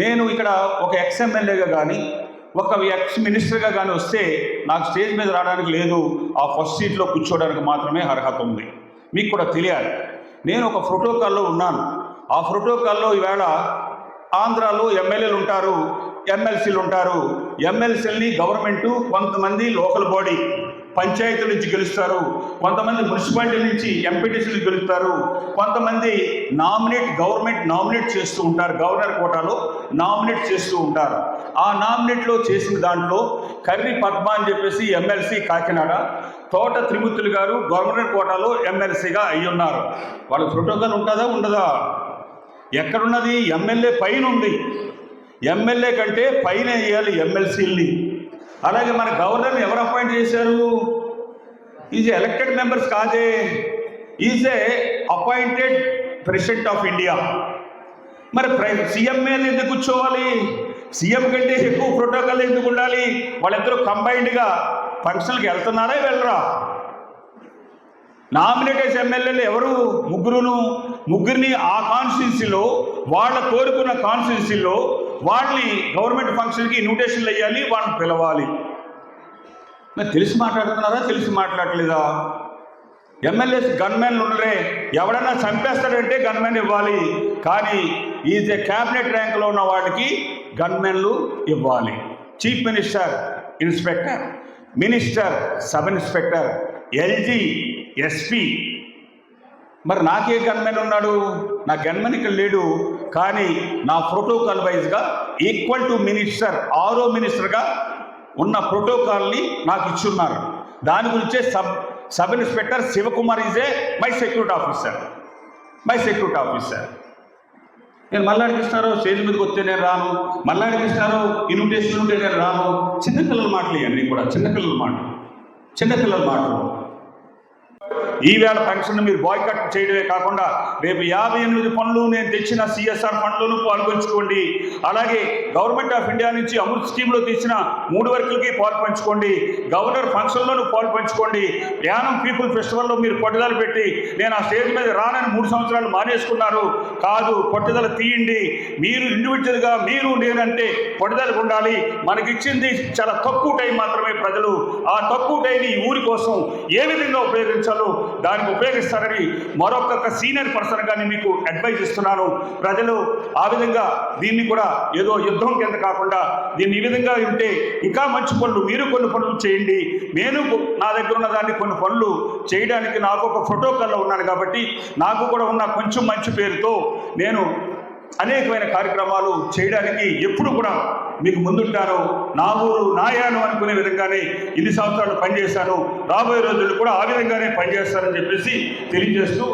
నేను ఇక్కడ ఒక ఎక్స్ ఎమ్మెల్యేగా కానీ ఒక ఎక్స్ మినిస్టర్గా కానీ వస్తే నాకు స్టేజ్ మీద రావడానికి లేదు. ఆ ఫస్ట్ సీట్లో కూర్చోవడానికి మాత్రమే అర్హత ఉంది. మీకు కూడా తెలియాలి. నేను ఒక ప్రోటోకాల్లో ఉన్నాను. ఆ ప్రోటోకాల్లో ఈవేళ ఆంధ్రాలో ఎమ్మెల్యేలు ఉంటారు ఎమ్మెల్సీలు ఉంటారు. ఎమ్మెల్సీలని గవర్నమెంటు కొంతమంది లోకల్ బాడీ పంచాయతీ నుంచి గెలుస్తారు. కొంతమంది మున్సిపాలిటీ నుంచి ఎంపీటీసీలు గెలుస్తారు. కొంతమంది నామినేట్ గవర్నమెంట్ నామినేట్ చేస్తూ ఉంటారు. గవర్నర్ కోటాలో నామినేట్ చేస్తూ ఉంటారు. ఆ నామినేట్లో చేసిన దాంట్లో కర్రి పద్మ అని చెప్పేసి ఎమ్మెల్సీ కాకినాడ తోట త్రిమూర్తులు గారు గవర్నర్ కోటాలో ఎమ్మెల్సీగా అయి ఉన్నారు వాళ్ళ ప్రోటోకాల్ ఉంటుందా? ఉండదా? ఎక్కడున్నది? ఎమ్మెల్యే పైన ఉంది. ఎమ్మెల్యే కంటే పైన వేయాలి ఎమ్మెల్సీల్ని. అలాగే మన గవర్నర్ని ఎవరు అపాయింట్ చేశారు? ఈజ్ ఎలక్టెడ్ మెంబర్స్ కాదే. Is a appointed president of India మరి సీఎం మీద ఎందుకు కూర్చోవాలి? సీఎం కంటే ఎక్కువ ప్రోటోకాల్ ఎందుకు ఉండాలి? వాళ్ళిద్దరూ కంబైన్డ్గా ఫంక్షన్కి వెళ్తున్నారా వెళ్ళరా? నామినేటెడ్ ఎమ్మెల్యేలు ఎవరు? ముగ్గురును. ముగ్గురిని ఆ కాన్స్టిట్యున్సీలో వాళ్ళ కోరుకున్న కాన్స్టిట్యున్సీలో వాళ్ళని గవర్నమెంట్ ఫంక్షన్కి ఇన్విటేషన్లు వేయాలి వాళ్ళని పిలవాలి. మరి తెలిసి మాట్లాడుతున్నారా తెలిసి మాట్లాడలేదా? ఎమ్మెల్యేస్ గన్మెన్లు ఉండరే ఎవడన్నా చంపేస్తాడంటే గన్మెన్ ఇవ్వాలి. కానీ ఈజ్ ఏ క్యాబినెట్ ర్యాంక్లో ఉన్న వాడికి గన్మెన్లు ఇవ్వాలి. Chief minister inspector minister sub inspector LG SP మరి నాకే గన్మెన్ ఉన్నాడు? నా గన్మెన్ ఇక్కడ లేడు. కానీ నా ప్రోటోకాల్ వైజ్గా ఈక్వల్ టు మినిస్టర్ ఆరో మినిస్టర్గా ఉన్న ప్రోటోకాల్ని నాకు ఇచ్చున్నారు. దాని గురించే sub sub inspector Shivakumar is a my security officer my security officer నేను మల్లాడి కృష్ణారావు స్టేజ్ మీదకి వస్తే నేను రాను. మల్లాడి కృష్ణారావు ఇన్విటేషన్ ఉంటే నేను రాను. చిన్నపిల్లల మాటలు ఇవన్నీ కూడా చిన్నపిల్లల మాటలు. చిన్నపిల్లల మాటలు. ఈవేళ ఫంక్షన్ మీరు బాయ్కట్ చేయడమే కాకుండా రేపు యాభై ఎనిమిది పనులు నేను తెచ్చిన సిఎస్ఆర్ ఫండ్లను పాల్పంచుకోండి. అలాగే గవర్నమెంట్ ఆఫ్ ఇండియా నుంచి అమృత్ స్కీమ్లో తీసిన మూడు వర్కులకి పాల్పంచుకోండి. గవర్నర్ ఫంక్షన్లోనూ పాల్పంచుకోండి. యానం పీపుల్ ఫెస్టివల్లో మీరు పట్టుదల పెట్టి నేను ఆ స్టేజ్ మీద రానని మూడు సంవత్సరాలు మానేసుకున్నారు. కాదు పట్టుదల తీయండి. మీరు ఇండివిజువల్గా మీరు నేనంటే పట్టుదల ఉండాలి. మనకిచ్చింది చాలా తక్కువ టైం మాత్రమే ప్రజలు. ఆ తక్కువ టైం ఈ ఊరి కోసం ఏ విధంగా ఉపయోగించాలో దానికి ఉపయోగిస్తారని మరొక సీనియర్ పర్సన్ కానీ మీకు అడ్వైజ్ ఇస్తున్నాను. ప్రజలు ఆ విధంగా దీన్ని కూడా ఏదో యుద్ధం కింద కాకుండా దీన్ని ఈ విధంగా ఉంటే ఇంకా మంచి పనులు మీరు కొన్ని పనులు చేయండి. నేను నా దగ్గర ఉన్న దాన్ని కొన్ని పనులు చేయడానికి నాకు ఒక ప్రోటోకాల్లో ఉన్నాను కాబట్టి నాకు కూడా ఉన్న కొంచెం మంచి పేరుతో నేను అనేకమైన కార్యక్రమాలు చేయడానికి ఎప్పుడు కూడా మీకు ముందుంటారు. నా ఊరు నాయాను అనుకునే విధంగానే ఇన్ని సంవత్సరాలు పనిచేశాను. రాబోయే రోజుల్లో కూడా ఆ విధంగానే పనిచేస్తానని చెప్పేసి తెలియజేస్తూ